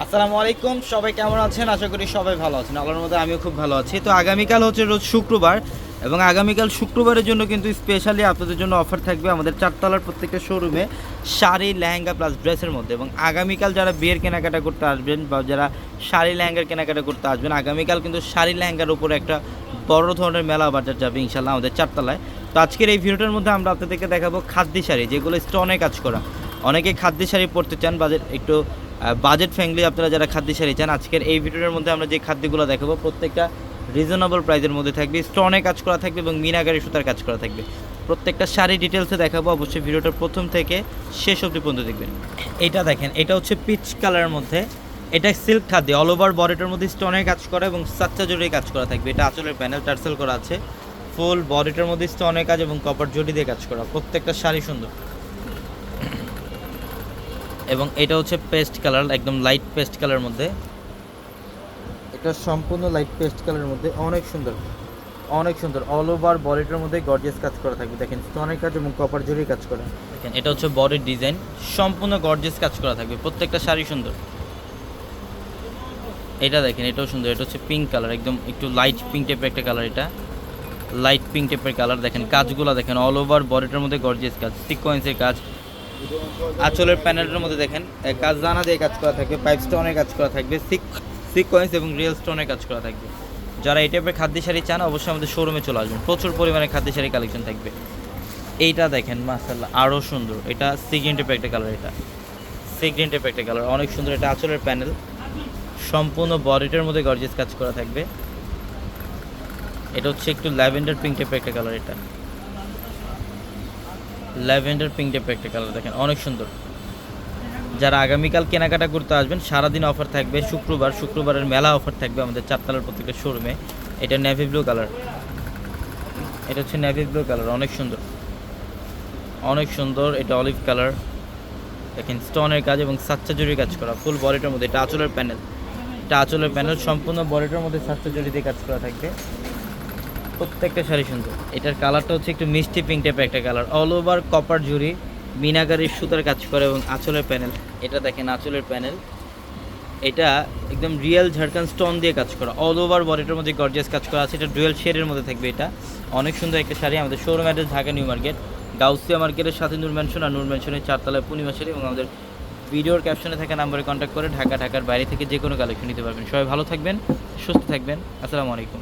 আসসালামু আলাইকুম, সবাই কেমন আছেন? আশা করি সবাই ভালো আছেন। আল্লাহর মধ্যে আমিও খুব ভালো আছি। তো আগামীকাল হচ্ছে রোজ শুক্রবার এবং আগামীকাল শুক্রবারের জন্য কিন্তু স্পেশালি আপনাদের জন্য অফার থাকবে আমাদের চারতলার প্রত্যেকটা শোরুমে শাড়ি, লেহেঙ্গা প্লাস ড্রেসের মধ্যে। এবং আগামীকাল যারা বিয়ের কেনাকাটা করতে আসবেন বা যারা শাড়ি, লেহেঙ্গার কেনাকাটা করতে আসবেন, আগামীকাল কিন্তু শাড়ি, লেহেঙ্গার উপরে একটা বড় ধরনের মেলা বাজার যাবে ইনশাল্লাহ আমাদের চারতলায়। তো আজকের এই ভিডিওটার মধ্যে আমরা আপনাদেরকে দেখাবো খাদ্য শাড়ি, যেগুলো স্টোনে কাজ করা। অনেকে খাদ্য শাড়ি পরতে চান বাজার একটু বাজেট ফ্রেন্ডলি আপনারা যারা খাদ্য শাড়ি চান, আজকের এই ভিডিওর মধ্যে আমরা যে খাদ্যগুলো দেখাবো, প্রত্যেকটা রিজনেবল প্রাইসের মধ্যে থাকবে। স্টোনে কাজ করা থাকবে এবং মিনাগারি সুতার কাজ করা থাকবে। প্রত্যেকটা শাড়ি ডিটেলসে দেখাবো। অবশ্যই ভিডিওটার প্রথম থেকে শেষ অবধি পর্যন্ত দেখবেন। এটা দেখেন, এটা হচ্ছে পিচ কালারের মধ্যে। এটা সিল্ক খাদ্য অল ওভার বডিটার মধ্যে স্টোনে কাজ করা এবং সাচ্চা জড়িয়ে কাজ করা থাকবে। এটা আঁচলের প্যানেল টার্সেল করা আছে। ফুল বডিটার মধ্যে স্টোনে কাজ এবং কপার জড়ি দিয়ে কাজ করা। প্রত্যেকটা শাড়ি সুন্দর। এবং এটা হচ্ছে পেস্ট কালার একদম লাইট পেস্ট কালারের মধ্যে। এটা সম্পূর্ণ লাইট পেস্ট কালারের মধ্যে অনেক সুন্দর। অনেক সুন্দর অল ওভার বডিটার মধ্যে গর্জিয়াস কাজ করা থাকবে। দেখেন স্টোনের কাজ এবং কপার জড়িয়ে কাজ করা। দেখেন এটা হচ্ছে বডির ডিজাইন সম্পূর্ণ গর্জিয়াস কাজ করা থাকবে। প্রত্যেকটা শাড়ি সুন্দর। এটা দেখেন এটাও সুন্দর এটা হচ্ছে পিঙ্ক কালার একদম একটু লাইট পিঙ্ক টাইপের একটা কালার এটা। লাইট পিঙ্ক টাইপের কালার দেখেন কাজগুলো দেখেন অল ওভার বডিটার মধ্যে গর্জিয়াস কাজ সিকোয়েন্সের কাজ। আঁচলের প্যানেলের মধ্যে দেখেন কাজ জানা দিয়ে কাজ করা থাকবে পাইপ স্টোনের কাজ করা থাকবে সিক সিকোয়েন্স এবং রিয়েল স্টোনের কাজ করা থাকবে। যারা এই টাইপের খাদ্য শাড়ি চান, অবশ্যই আমাদের শোরুমে চলে আসবেন। প্রচুর পরিমাণে খাদ্য শাড়ি কালেকশন থাকবে। এইটা দেখেন মাসাল্লাহ আরও সুন্দর। এটা সিগ্রিন টাইপের একটা কালার এটা। সিগ্রিন টাইপের একটা কালার অনেক সুন্দর। এটা আঁচলের প্যানেল। সম্পূর্ণ বডিটার মধ্যে গর্জেস কাজ করা থাকবে। এটা হচ্ছে একটু ল্যাভেন্ডার পিঙ্ক টাইপের একটা কালার এটা। ল্যাভেন্ডার পিঙ্ক টাইপের একটা কালার দেখেন, অনেক সুন্দর। যারা আগামীকাল কেনাকাটা করতে আসবেন, সারাদিন অফার থাকবে, শুক্রবার, শুক্রবারের মেলা অফার থাকবে আমাদের চারতলার প্রত্যেকটা শোরুমে এটা নেভি ব্লু কালার এটা হচ্ছে নেভি ব্লু কালার অনেক সুন্দর। অনেক সুন্দর, এটা অলিভ কালার দেখেন স্টোনের কাজ এবং সাচ্চা জুড়ির কাজ করা ফুল বডিটার মধ্যে, এটা আঁচলের প্যানেল এটা আঁচলের প্যানেল সম্পূর্ণ বডিটার মধ্যে সাচ্চা জুড়ি দিয়ে কাজ করা থাকবে। প্রত্যেকটা শাড়ি সুন্দর। এটার কালারটা হচ্ছে একটু মিষ্টি পিঙ্ক টাইপের একটা কালার। অল ওভার কপার জুড়ি মিনাগারির সুতার কাজ করে এবং আঁচলের প্যানেল এটা দেখেন আঁচলের প্যানেল এটা একদম রিয়েল ঝাড়খান স্টোন দিয়ে কাজ করা। অল ওভার বডিটার মধ্যে গর্জিয়াস কাজ করা আছে। এটা ডুয়েল শেডের মধ্যে থাকবে এটা। অনেক সুন্দর একটা শাড়ি। আমাদের showroom address Dhaka New Market. Gausia মার্কেটের সাথে নূর ম্যানশন আর নূর ম্যানশনের চারতলায় পূর্ণিমা শাড়ি এবং আমাদের ভিডিওর ক্যাপশনে থাকা নাম্বারে কন্ট্যাক্ট করে ঢাকা, ঢাকার বাইরে থেকে যে কোনো কালেকশন নিতে পারবেন। সবাই ভালো থাকবেন, সুস্থ থাকবেন। আসসালামু আলাইকুম।